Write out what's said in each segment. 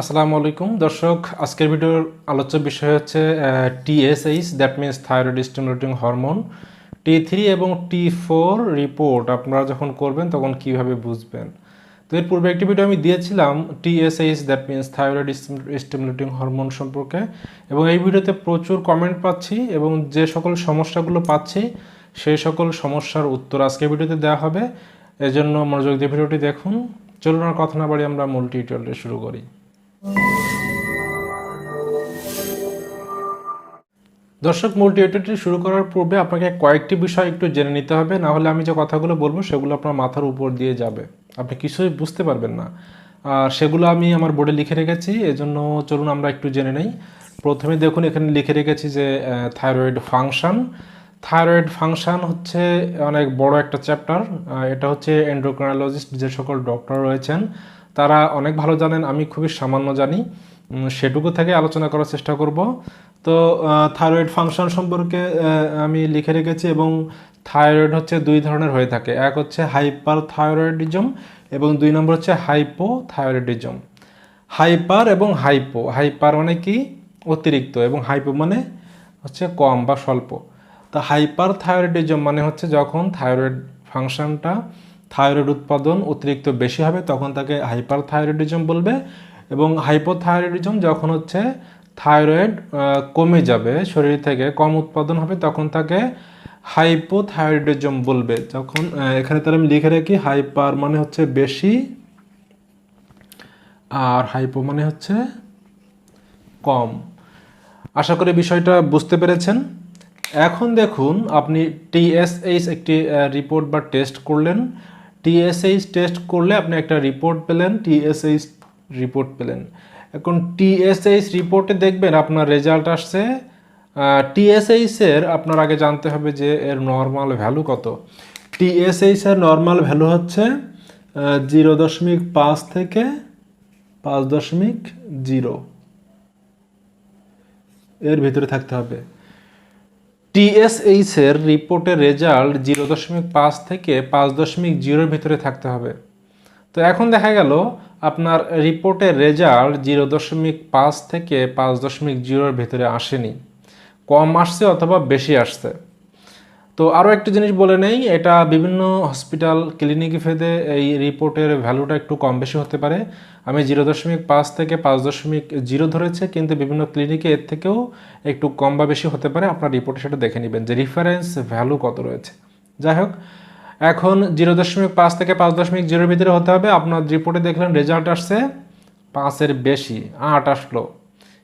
আসসালামু আলাইকুম। দর্শক, আজকের ভিডিওর আলোচ্য বিষয় হচ্ছে TSH that means thyroid stimulating hormone T three এবং টি ফোর রিপোর্ট আপনারা যখন করবেন, তখন কীভাবে বুঝবেন? তো এর পূর্বে একটি ভিডিও আমি দিয়েছিলাম TSH that means thyroid stimulating hormone সম্পর্কে। এবং এই ভিডিওতে প্রচুর কমেন্ট পাচ্ছি এবং যে সকল সমস্যাগুলো পাচ্ছি, সেই সকল সমস্যার উত্তর আজকের ভিডিওতে দেওয়া হবে। এজন্য মনোযোগ দিয়ে ভিডিওটি দেখুন। চলুন আর কথা না বাড়ি আমরা মূল টিউটোরিয়ালটি শুরু করি। দর্শক, মূল টিউটোরিয়ালটি শুরু করার পূর্বে আপনাকে কয়েকটি বিষয় একটু জেনে নিতে হবে। না হলে আমি যে কথাগুলো বলব, সেগুলো আপনার মাথার উপর দিয়ে যাবে। আপনি কিছুই বুঝতে পারবেন না। আর সেগুলো আমি আমার বোর্ডে লিখে রেখেছি, এজন্য চলুন আমরা একটু জেনে নেই। প্রথমে দেখুন, এখানে লিখে রেখেছি যে থাইরয়েড ফাংশন। থাইরয়েড ফাংশন হচ্ছে অনেক বড় একটা চ্যাপ্টার। এটা হচ্ছে এন্ডোক্রাইনোলজিস্ট যে সকল ডক্টর রয়েছেন। তারা অনেক ভালো জানেন, আমি খুবই সামান্য জানি। সেটুকু থেকে আলোচনা করার চেষ্টা করব। তো থাইরয়েড ফাংশন সম্পর্কে আমি লিখে রেখেছি এবং থাইরয়েড হচ্ছে দুই ধরনের হয়ে থাকে। এক হচ্ছে হাইপার থাইরয়েডিজম এবং দুই নম্বর হচ্ছে হাইপো থাইরয়েডিজম হাইপার এবং হাইপো। হাইপার মানে কি? অতিরিক্ত এবং হাইপো মানে হচ্ছে কম বা স্বল্প। তো হাইপার থাইরয়েডিজম মানে হচ্ছে যখন থাইরয়েড ফাংশনটা, থাইরয়েড উৎপাদন অতিরিক্ত বেশি হবে, তখন তাকে হাইপার থাইরয়েডিজম বলবে। এবং হাইপোথাইরয়েডিজম যখন হচ্ছে থাইরয়েড কমে যাবে, শরীর থেকে কম উৎপাদন হবে, তখন তাকে হাইপোথাইরয়েডিজম বলবে। যখন এখানে তার আমি লিখে রাখি হাইপার মানে হচ্ছে বেশি, আর হাইপো মানে হচ্ছে কম। আশা করি বিষয়টা বুঝতে পেরেছেন। এখন দেখুন, আপনি টিএসএইচ একটি রিপোর্ট বা টেস্ট করলেন। টিএসএইচ টেস্ট করলে আপনি একটা রিপোর্ট পেলেন টিএসএইচ রিপোর্ট পেলেন। এখন টিএসএইচ রিপোর্টে দেখবেন আপনার রেজাল্ট আসছে টিএসএইচ এর আপনার আগে জানতে হবে যে এর নর্মাল ভ্যালু কত। টিএসএইচ এর নর্মাল ভ্যালু হচ্ছে জিরো দশমিক পাঁচ থেকে পাঁচ দশমিক জিরো এর ভিতরে থাকতে হবে। টিএসএইচ এর রিপোর্টের রেজাল্ট জিরো দশমিক পাঁচ থেকে পাঁচ দশমিক জিরোর ভিতরে থাকতে হবে। তো এখন দেখা গেল আপনার রিপোর্টের রেজাল্ট জিরো দশমিক পাঁচ থেকে পাঁচ দশমিক জিরোর ভেতরে আসেনি। কম আসছে অথবা বেশি আসছে। তো আরও একটা জিনিস বলে নেই, এটা বিভিন্ন হসপিটাল, ক্লিনিক ভেদে এই রিপোর্টের ভ্যালুটা একটু কম বেশি হতে পারে। আমি জিরো দশমিক পাঁচ থেকে পাঁচ দশমিক জিরো ধরেছে, কিন্তু বিভিন্ন ক্লিনিকে এর থেকেও একটু কম বা বেশি হতে পারে। আপনার রিপোর্টে সেটা দেখে নেবেন যে রিফারেন্স ভ্যালু কত রয়েছে। যাই হোক এখন জিরো দশমিক পাঁচ থেকে পাঁচ দশমিক জিরোর ভিতরে হতে হবে। আপনার রিপোর্টে দেখলেন রেজাল্ট আসছে পাঁচের বেশি, আট আসলো।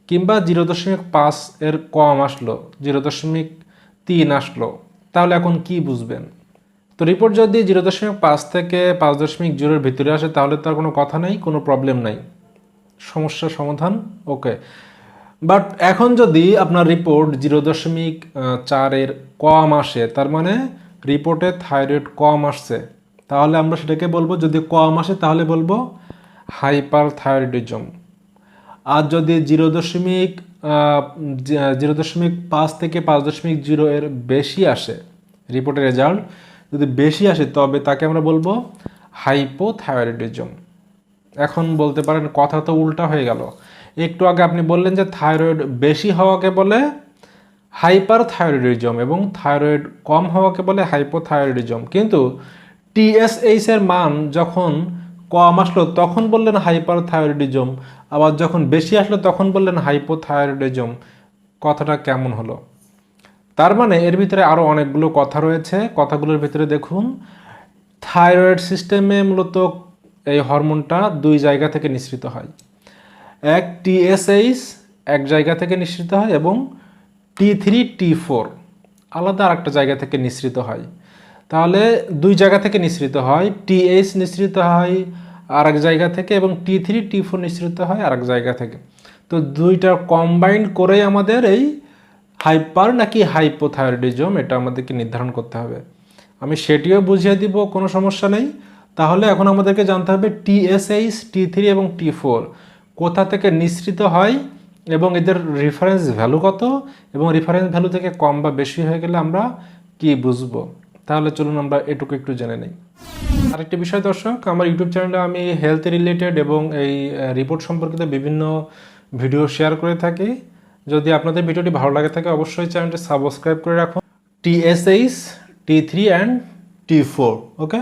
কিংবা জিরো দশমিক পাঁচ এর কম আসলো জিরো দশমিক তিন আসলো। তাহলে এখন কি বুঝবেন? তো রিপোর্ট যদি জিরো দশমিক পাঁচ থেকে পাঁচ দশমিক জিরোর ভিতরে আসে, তাহলে তার কোনো কথা নেই, কোনো প্রবলেম নাই। সমস্যার সমাধান ওকে বাট এখন যদি আপনার রিপোর্ট জিরো দশমিক চারের কম আসে, তার মানে রিপোর্টে থাইরয়েড কম আসছে। তাহলে আমরা সেটাকে বলব, যদি কম আসে তাহলে বলব হাইপার থাইরয়েডিজম আর যদি জিরো দশমিক জিরো দশমিক পাঁচ থেকে পাঁচ দশমিক জিরো এর বেশি আসে রিপোর্টের রেজাল্ট যদি বেশি আসে তবে তাকে আমরা বলব হাইপোথাইরয়েডিজম এখন বলতে পারেন, কথা তো উল্টা হয়ে গেল। একটু আগে আপনি বললেন যে থাইরয়েড বেশি হওয়াকে বলে হাইপার থাইরয়েডিজম এবং থাইরয়েড কম হওয়াকে বলে হাইপোথাইরয়েডিজম। কিন্তু টিএসএইচ এর মান যখন কম আসলো, তখন বললেন হাইপার থাইরয়েডিজম আবার যখন বেশি আসলো, তখন বললেন হাইপোথাইরয়েডিজম। কথাটা কেমন হলো? তার মানে এর ভিতরে আরও অনেকগুলো কথা রয়েছে। কথাগুলোর ভিতরে দেখুন, থাইরয়েড সিস্টেমে মূলত এই হরমোনটা দুই জায়গা থেকে নিঃসৃত হয়। এক টিএসএইচ এক জায়গা থেকে নিঃসৃত হয় এবং টি থ্রি টি ফোর আলাদা আরেকটা জায়গা থেকে নিঃসৃত হয়। তাহলে দুই জায়গা থেকে নিঃসৃত হয় টি এইচ নিঃসৃত হয় আরেক জায়গা থেকে এবং টি থ্রি টি ফোর নিঃসৃত হয় আরেক জায়গা থেকে। তো দুইটা কম্বাইন্ড করেই আমাদের এই হাইপার নাকি হাইপোথাইরয়েডিজম এটা আমাদেরকে নির্ধারণ করতে হবে। আমি সেটিও বুঝিয়ে দিব, কোনো সমস্যা নেই। তাহলে এখন আমাদেরকে জানতে হবে টিএসএইচ টি থ্রি এবং টি ফোর কোথা থেকে নিঃসৃত হয় এবং এদের রেফারেন্স ভ্যালু কত? এবং রেফারেন্স ভ্যালু থেকে কম বা বেশি হয়ে গেলে আমরা কি বুঝব? তাহলে চলুন আমরা এটুকু একটু জেনে নিই। আরেকটি বিষয় দর্শক, আমার ইউটিউব চ্যানেলে আমি হেলথ রিলেটেড এবং এই রিপোর্ট সম্পর্কিত বিভিন্ন ভিডিও শেয়ার করে থাকি। যদি আপনাদের ভিডিওটি ভালো লাগে থাকে, অবশ্যই চ্যানেলটি সাবস্ক্রাইব করে রাখুন। TSH T three and T four okay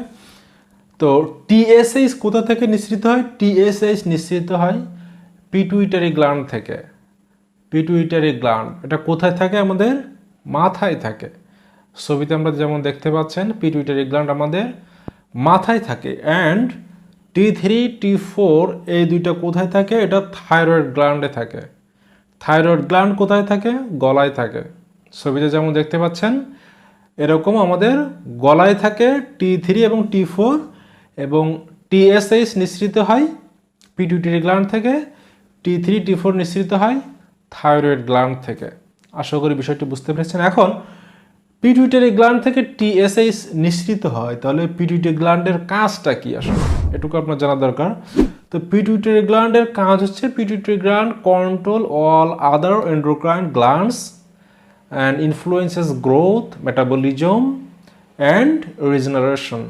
তো টিএসএইচ কোথা থেকে নিঃসৃত হয়? টিএসএইচ নিঃসৃত হয় পিটুইটারি গ্ল্যান্ড থেকে। পিটুইটারি গ্ল্যান্ড এটা কোথায় থাকে? আমাদের মাথায় থাকে। ছবিতে আমরা যেমন দেখতে পাচ্ছেন পিটুইটারি গ্ল্যান্ড আমাদের মাথায় থাকে। And T three T four এই দুইটা কোথায় থাকে? এটা থাইরয়েড গ্ল্যান্ডে থাকে। থাইরয়েড গ্ল্যান্ড কোথায় থাকে? গলায় থাকে। ছবিতে যেমন দেখতে পাচ্ছেন, এরকম আমাদের গলায় থাকে টি থ্রি এবং টি ফোর এবং টিএসএইচ নিঃসৃত হয় পিটুইটারি গ্ল্যান্ড থেকে টি থ্রি টি ফোর নিঃসৃত হয়। থাইরয়েড গ্ল্যান্ড থেকে। আশা করি বিষয়টি বুঝতে পেরেছেন। এখন পিটুইটারি গ্ল্যান্ড থেকে টিএসএইচ নিঃসৃত হয়। তাহলে পিটুইটারি গ্ল্যান্ডের কাজটা কি আসলে? এটুকু আপনার জানা দরকার। তো পিটুইটারি গ্ল্যান্ডের কাজ হচ্ছে pituitary gland control all other endocrine glands and influences growth metabolism and regeneration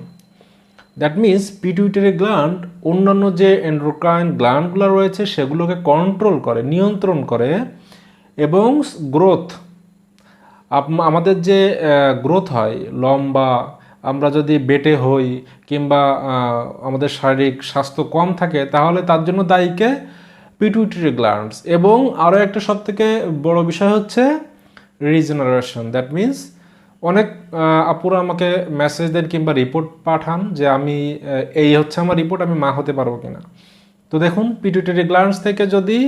that means pituitary gland অন্যান্য যে এন্ড্রোক্রাইন গ্ল্যান্ডগুলো রয়েছে, সেগুলোকে কন্ট্রোল করে, নিয়ন্ত্রণ করে, এবং গ্রোথ আমাদের যে গ্রোথ হয়, লম্বা, আমরা যদি বেটে হই, কিংবা আমাদের শারীরিক স্বাস্থ্য কম থাকে, তাহলে তার জন্য দায়ীকে পিটুইটারি গ্ল্যান্ডস এবং আরও একটা সব থেকে বড় বিষয় হচ্ছে রিজেনারেশন দ্যাট মিন্স অনেক আপুরা আমাকে মেসেজ দেন কিংবা রিপোর্ট পাঠান যে আমি এই হচ্ছে আমার রিপোর্ট আমি মা হতে পারব কিনা। তো দেখুন পিটুইটারি গ্ল্যান্ডস থেকে যদি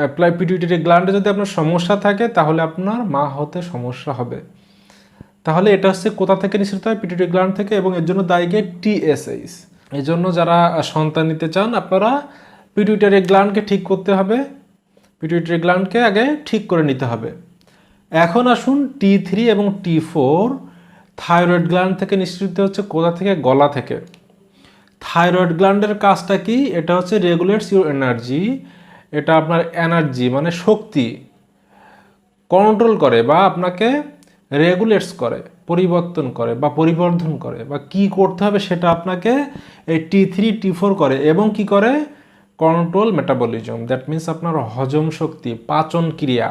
অ্যাপ্লাই পিটুইটারি গ্ল্যান্ডে যদি আপনার সমস্যা থাকে, তাহলে আপনার মা হতে সমস্যা হবে। তাহলে এটা হচ্ছে কোথা থেকে নিঃসৃত হয়? পিটুইটারি গ্ল্যান্ড থেকে, এবং এর জন্য দায়ীকে টিএসএইচ এই জন্য যারা সন্তান নিতে চান, আপনারা পিটুইটারি গ্ল্যান্ডকে ঠিক করতে হবে। পিটুইটারি গ্ল্যান্ডকে আগে ঠিক করে নিতে হবে। এখন আসুন টি থ্রি এবং টি ফোর থাইরয়েড গ্ল্যান্ড থেকে নিঃসৃত হচ্ছে কোথা থেকে? গলা থেকে। থাইরয়েড গ্ল্যান্ডের কাজটা কি? এটা হচ্ছে রেগুলেটস ইউর এনার্জি এটা আপনার এনার্জি মানে শক্তি কন্ট্রোল করে বা আপনাকে রেগুলেটস করে, পরিবর্তন করে বা পরিবর্ধন করে বা কি করতে হবে সেটা আপনাকে এই টি থ্রি টি ফোর করে এবং কি করে? কন্ট্রোল মেটাবলিজম দ্যাট মিন্স আপনার হজম শক্তি, পাচন ক্রিয়া।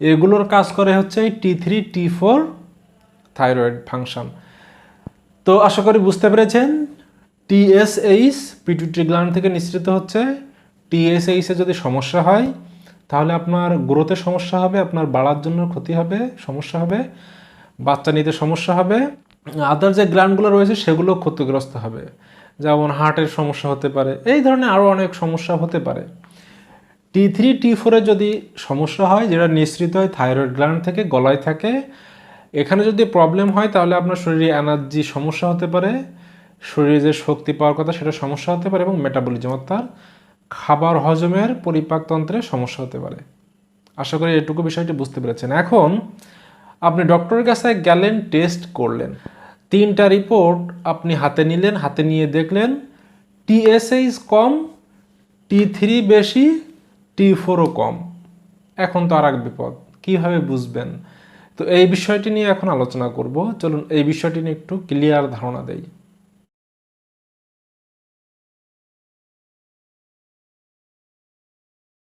এগুলোর কাজ করে হচ্ছে T three T four thyroid function তো আশা করি বুঝতে পেরেছেন টিএসএইচ পিটুইটারি গ্ল্যান্ড থেকে নিঃসৃত হচ্ছে। টিএসএইচে যদি সমস্যা হয়, তাহলে আপনার গ্রোথে সমস্যা হবে, আপনার বাড়ার জন্য ক্ষতি হবে, সমস্যা হবে, বাচ্চা নিতে সমস্যা হবে। আদার যে গ্ল্যান্ডগুলো রয়েছে, সেগুলো ক্ষতিগ্রস্ত হবে। যেমন হার্টের সমস্যা হতে পারে, এই ধরনের আরও অনেক সমস্যা হতে পারে। টি থ্রি টি ফোরে যদি সমস্যা হয়, যেটা নিঃসৃত হয় থাইরয়েড গ্ল্যান্ড থেকে, গলায় থাকে, এখানে যদি প্রবলেম হয়, তাহলে আপনার শরীরে এনার্জি সমস্যা হতে পারে, শরীরে যে শক্তি পাওয়ার কথা সেটা সমস্যা হতে পারে এবং মেটাবলিজম অর্থাৎ খাবার হজমের পরিপাকতন্ত্রে সমস্যা হতে পারে। আশা করি এটুকু বিষয়টি বুঝতে পেরেছেন। এখন, আপনি ডক্টরের কাছে গেলেন টেস্ট করলেন। তিনটা রিপোর্ট আপনি হাতে নিলেন, হাতে নিয়ে দেখলেন টিএসএইচ কম টি থ্রি বেশি টি ফোরও কম। এখন তো আর এক বিপদ, কীভাবে বুঝবেন? তো এই বিষয়টি নিয়ে এখন আলোচনা করব। চলুন এই বিষয়টি নিয়ে একটু ক্লিয়ার ধারণা দেই।